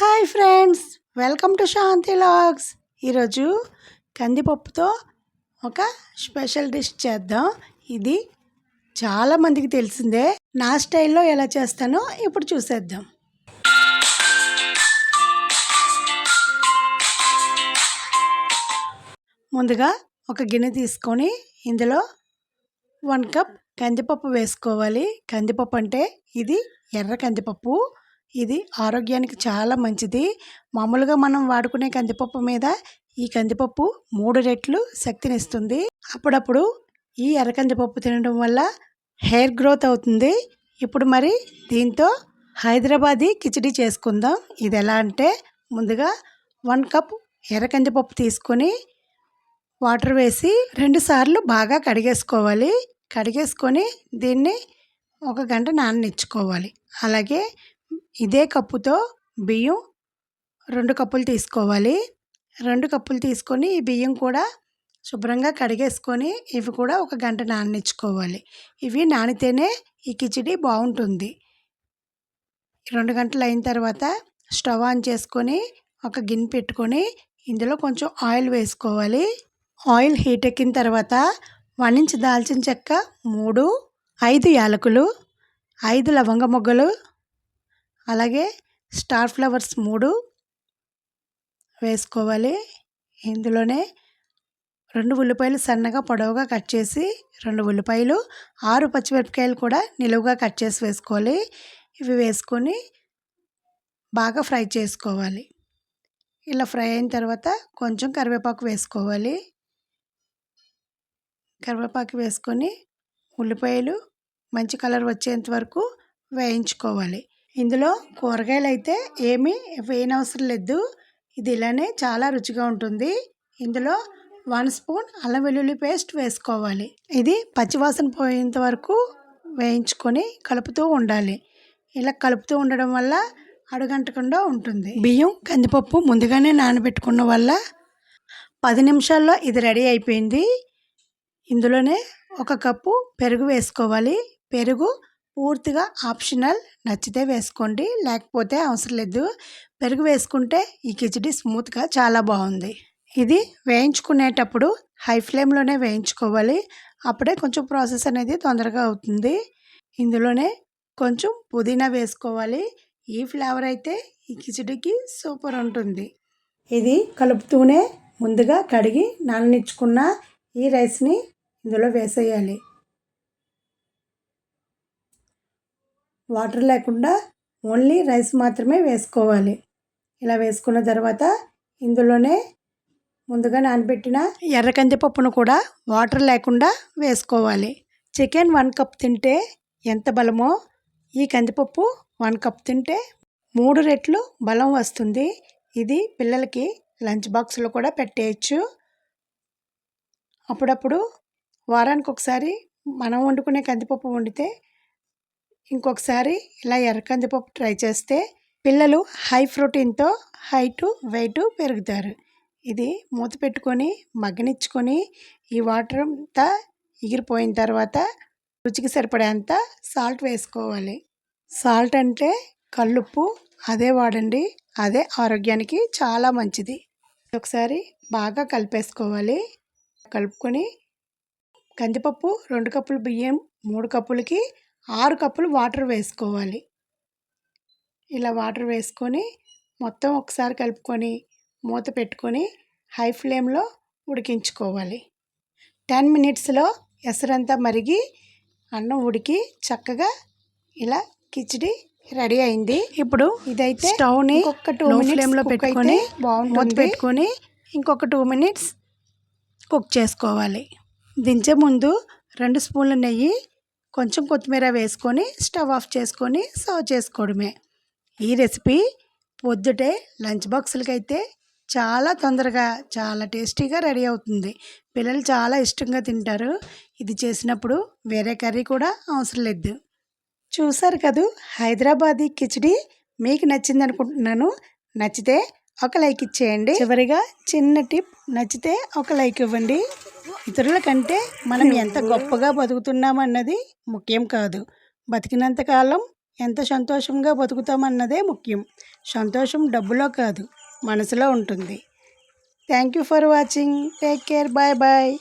Hi friends welcome to Shanti logs. ఈరోజు కందిపప్పుతో ఒక స్పెషల్ డిష్ చేద్దాం. ఇది చాలా మందికి తెలిసిందే. నా స్టైల్లో ఎలా చేస్తానో ఇప్పుడు చూసేద్దాం. ముందుగా ఒక గిన్నె తీసుకొని ఇందులో వన్ కప్ కందిపప్పు వేసుకోవాలి. కందిపప్పు అంటే ఇది ఎర్ర కందిపప్పు. ఇది ఆరోగ్యానికి చాలా మంచిది. మామూలుగా మనం వాడుకునే కందిపప్పు మీద ఈ కందిపప్పు మూడు రెట్లు శక్తినిస్తుంది అప్పుడప్పుడు ఈ ఎర్రకందిపప్పు తినడం వల్ల హెయిర్ గ్రోత్ అవుతుంది. ఇప్పుడు మరి దీంతో హైదరాబాదీ కిచడీ చేసుకుందాం. ఇది ఎలా అంటే ముందుగా వన్ కప్ ఎర్ర కందిపప్పు తీసుకొని వాటర్ వేసి రెండుసార్లు బాగా కడిగేసుకోవాలి. కడిగేసుకొని దీన్ని ఒక గంట నాననిచ్చుకోవాలి. అలాగే ఇదే కప్పుతో బియ్యం రెండు కప్పులు తీసుకోవాలి. రెండు కప్పులు తీసుకొని ఈ బియ్యం కూడా శుభ్రంగా కడిగేసుకొని ఇవి కూడా ఒక గంట నాననిచ్చుకోవాలి. ఇవి నానితేనే ఈ కిచిడి బాగుంటుంది. రెండు గంటలు అయిన తర్వాత స్టవ్ ఆన్ చేసుకొని ఒక గిన్నె పెట్టుకొని ఇందులో కొంచెం ఆయిల్ వేసుకోవాలి. ఆయిల్ హీట్ ఎక్కిన తర్వాత వన్ ఇంచ్ దాల్చిన చెక్క మూడు ఐదు యాలకులు ఐదు లవంగ మొగ్గలు అలాగే స్టార్ ఫ్లవర్స్ మూడు వేసుకోవాలి. ఇందులోనే రెండు ఉల్లిపాయలు సన్నగా పొడవుగా కట్ చేసి రెండు ఉల్లిపాయలు ఆరు పచ్చిమిరపకాయలు కూడా నిలువుగా కట్ చేసి వేసుకోవాలి. ఇవి వేసుకొని బాగా ఫ్రై చేసుకోవాలి. ఇలా ఫ్రై అయిన తర్వాత కొంచెం కరివేపాకు వేసుకోవాలి. కరివేపాకు వేసుకొని ఉల్లిపాయలు మంచి కలర్ వచ్చేంత వరకు వేయించుకోవాలి. ఇందులో కూరగాయలు అయితే ఏమీ వేయనవసరం లేదు. ఇది ఇలానే చాలా రుచిగా ఉంటుంది. ఇందులో వన్ స్పూన్ అల్లం వెల్లుల్లి పేస్ట్ వేసుకోవాలి. ఇది పచ్చివాసన పోయేంత వరకు వేయించుకొని కలుపుతూ ఉండాలి. ఇలా కలుపుతూ ఉండడం వల్ల అడుగంటకుండా ఉంటుంది. బియ్యం కందిపప్పు ముందుగానే నానబెట్టుకున్న వల్ల పది నిమిషాల్లో ఇది రెడీ అయిపోయింది. ఇందులోనే ఒక కప్పు పెరుగు వేసుకోవాలి. పెరుగు పూర్తిగా ఆప్షనల్ నచ్చితే వేసుకోండి లేకపోతే అవసరం లేదు. పెరుగు వేసుకుంటే ఈ కిచడీ స్మూత్గా చాలా బాగుంది. ఇది వేయించుకునేటప్పుడు హై ఫ్లేమ్లోనే వేయించుకోవాలి. అప్పుడే కొంచెం ప్రాసెస్ అనేది తొందరగా అవుతుంది. ఇందులోనే కొంచెం పుదీనా వేసుకోవాలి. ఈ ఫ్లేవర్ అయితే ఈ కిచడీకి సూపర్ ఉంటుంది. ఇది కలుపుతూనే ముందుగా కడిగి నాననిచ్చుకున్న ఈ రైస్ని ఇందులో వేసేయాలి. వాటర్ లేకుండా ఓన్లీ రైస్ మాత్రమే వేసుకోవాలి. ఇలా వేసుకున్న తర్వాత ఇందులోనే ముందుగా నానబెట్టిన ఎర్ర కందిపప్పును కూడా వాటర్ లేకుండా వేసుకోవాలి. చికెన్ వన్ కప్ తింటే ఎంత బలమో ఈ కందిపప్పు వన్ కప్ తింటే మూడు రెట్లు బలం వస్తుంది. ఇది పిల్లలకి లంచ్ బాక్స్లో కూడా పెట్టేయచ్చు. అప్పుడప్పుడు వారానికి ఒకసారి మనం వండుకునే కందిపప్పు వండితే ఇంకొకసారి ఇలా ఎర్ర కందిపప్పు ట్రై చేస్తే పిల్లలు హై ప్రోటీన్తో హైటు వెయిట్ పెరుగుతారు. ఇది మూత పెట్టుకొని మగ్గనిచ్చుకొని ఈ వాటర్ అంతా ఎగిరిపోయిన తర్వాత రుచికి సరిపడేంత సాల్ట్ వేసుకోవాలి. సాల్ట్ అంటే కల్లుప్పు అదే వాడండి అదే ఆరోగ్యానికి చాలా మంచిది. ఒకసారి బాగా కలిపేసుకోవాలి. కలుపుకొని కందిపప్పు రెండు కప్పులు బియ్యం మూడు కప్పులకి ఆరు కప్పులు వాటర్ వేసుకోవాలి. ఇలా వాటర్ వేసుకొని మొత్తం ఒకసారి కలుపుకొని మూత పెట్టుకొని హై ఫ్లేమ్లో ఉడికించుకోవాలి. టెన్ మినిట్స్లో ఎసరంతా మరిగి అన్నం ఉడికి చక్కగా ఇలా కిచిడి రెడీ అయింది. ఇప్పుడు ఇదైతే స్టవ్ని ఒక టూ ఫ్లేమ్లో పెట్టుకొని మూత పెట్టుకొని ఇంకొక టూ మినిట్స్ కుక్ చేసుకోవాలి. దించే ముందు రెండు స్పూన్ల నెయ్యి కొంచెం కొత్తిమీర వేసుకొని స్టవ్ ఆఫ్ చేసుకొని సర్వ్ చేసుకోవడమే. ఈ రెసిపీ పొద్దుటే లంచ్ బాక్సులకి అయితే చాలా తొందరగా చాలా టేస్టీగా రెడీ అవుతుంది. పిల్లలు చాలా ఇష్టంగా తింటారు. ఇది చేసినప్పుడు వేరే కర్రీ కూడా అవసరం లేదు. చూసారు కదూ? హైదరాబాదీ కిచడీ మీకు నచ్చింది అనుకుంటున్నాను నచ్చితే ఒక లైక్ ఇచ్చేయండి. చివరిగా చిన్న టిప్ నచ్చితే ఒక లైక్ ఇవ్వండి. ఇతరుల కంటే మనం ఎంత గొప్పగా బతుకుతున్నామన్నది ముఖ్యం కాదు. బతికినంతకాలం ఎంత సంతోషంగా బతుకుతామన్నదే ముఖ్యం. సంతోషం డబ్బులో కాదు మనసులో ఉంటుంది. Thank you for watching. Take care. Bye bye.